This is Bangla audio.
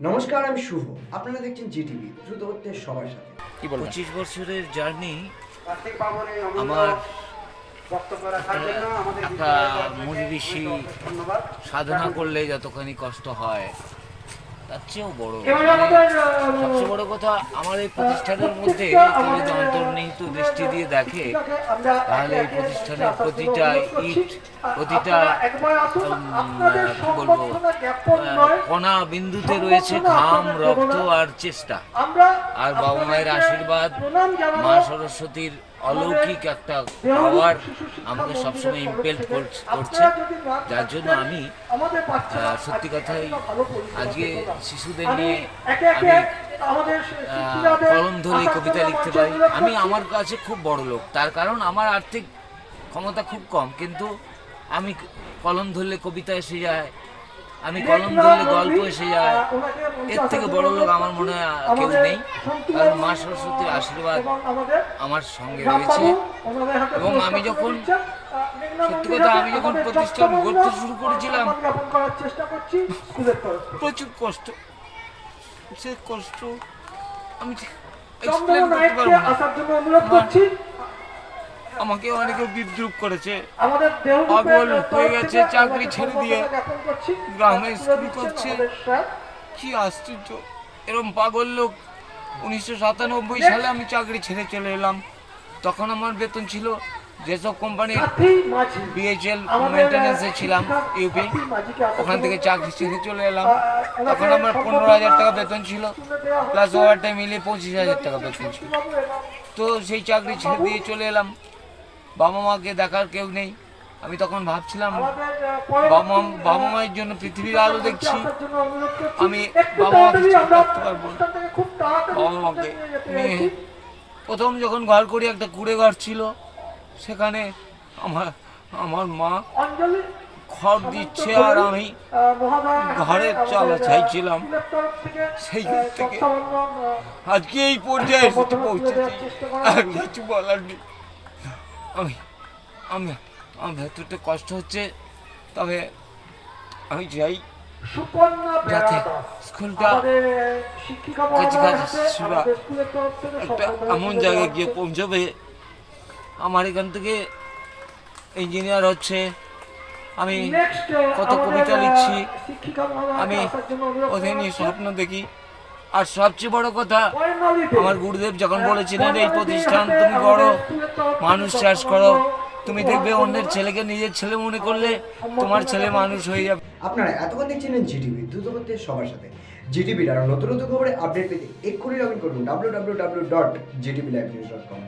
নমস্কার আমি শুভ। আপনারা দেখছেন জিটিভি দ্রুত হচ্ছে সবার সাথে। কি বলব পঁচিশ বছরের জার্নি আমার বক্তব্য রাখার জন্য আমাদের একটা মুনি ঋষি সাধনা করলে যতখানি কষ্ট হয়। তার চেয়েও বড়। এবারে সবচেয়ে বড় কথা আমার এই প্রতিষ্ঠানের মধ্যে যদি অন্তর্নিহিত দৃষ্টি দিয়ে দেখে তাহলে এই প্রতিষ্ঠানের প্রতিটা ইট প্রতিটা বলব কণা বিন্দুতে রয়েছে ঘাম রক্ত আর চেষ্টা। আর বাবা মায়ের আশীর্বাদ মা সরস্বতীর অলৌকিক একটা পাওয়ার আমাকে সবসময় ইম্পেল্ট করছে যার জন্য আমি সত্যি কথাই আজকে শিশুদের নিয়ে আমি কলম ধরে কবিতা লিখতে পারি। আমি আমার কাছে খুব বড় লোক। তার কারণ আমার আর্থিক ক্ষমতা খুব কম, কিন্তু আমি কলম ধরলে কবিতা এসে যায় আমি কলম ধরলে গল্প এসে যায়। এর থেকে বড় লোক আমার মনে হয় কেউ নেই। কারণ মা সরস্বতীর আশীর্বাদ আমার সঙ্গে রয়েছে। এবং আমি যখন, সত্যি কথা, আমি যখন প্রতিষ্ঠান গড়তে শুরু করেছিলাম। প্রচুর কষ্ট সে কষ্ট, আমি এক্সপ্লেন করতে পারব না আসার জন্য অনুরোধ আমার- করছি আমাকে অনেকে বিদ্রুপ করেছে। পাগল হয়ে গেছে চাকরি ছেড়ে দিয়ে। গ্রামে স্কুল করছে। কি আশ্চর্য। এরকম পাগল লোক। উনিশশো সাতানব্বই সালে আমি চাকরি ছেড়ে চলে এলাম। তখন আমার বেতন ছিল। যেসব কোম্পানি। বিএইচএল মেনটেন্যান্সে ছিলাম ইউপি ওখান থেকে চাকরি ছেড়ে চলে এলাম। তখন আমার পনেরো হাজার টাকা বেতন ছিল। প্লাস ওভার টাইম মিলিয়ে পঁচিশ হাজার টাকা বেতন ছিল। তো সেই চাকরি ছেড়ে দিয়ে চলে এলাম। বাবা মাকে দেখার কেউ নেই। আমি তখন ভাবছিলাম বাবা বাবা মায়ের জন্য পৃথিবীর আলো দেখছি। আমি বাবা মাকে পারব বাবা মাকে নিয়ে। প্রথম যখন ঘর করি একটা কুড়ে ঘর ছিল সেখানে আমার আমার মা খড় দিচ্ছে আর আমি ঘরের চালা চাইছিলাম। সেই থেকে। আজকে এই পর্যায়ে পৌঁছেছি। আর কিছু বলার নেই। আমি আমি আমার ভেতরটা কষ্ট হচ্ছে তবে আমি চাই যাতে স্কুলটা কাছাকাছি একটা এমন জায়গায় গিয়ে। পৌঁছবে। আমার এখান থেকে ইঞ্জিনিয়ার হচ্ছে। আমি কত কবিতা লিখছি। আমি ওদের নিয়ে স্বপ্ন দেখি। আর সবচেয়ে বড় কথা, আমার গুরুদেব যখন বলেছিলেন, এই প্রতিষ্ঠান তুমি থেকে মানুষ চাষ করো, তুমি দেখবে অন্যের ছেলেকে নিজের ছেলে মনে করলে তোমার ছেলে মানুষ হয়ে যাবে। আপনারা এতক্ষণ দেখছিলেন জিটিভি, দ্রুত করতে সবার সাথে। জিটিভির আরও নতুন নতুন খবরে আপডেট পেতে এক্ষুনি লগ ইন করুন W W W dot GTV live news dot com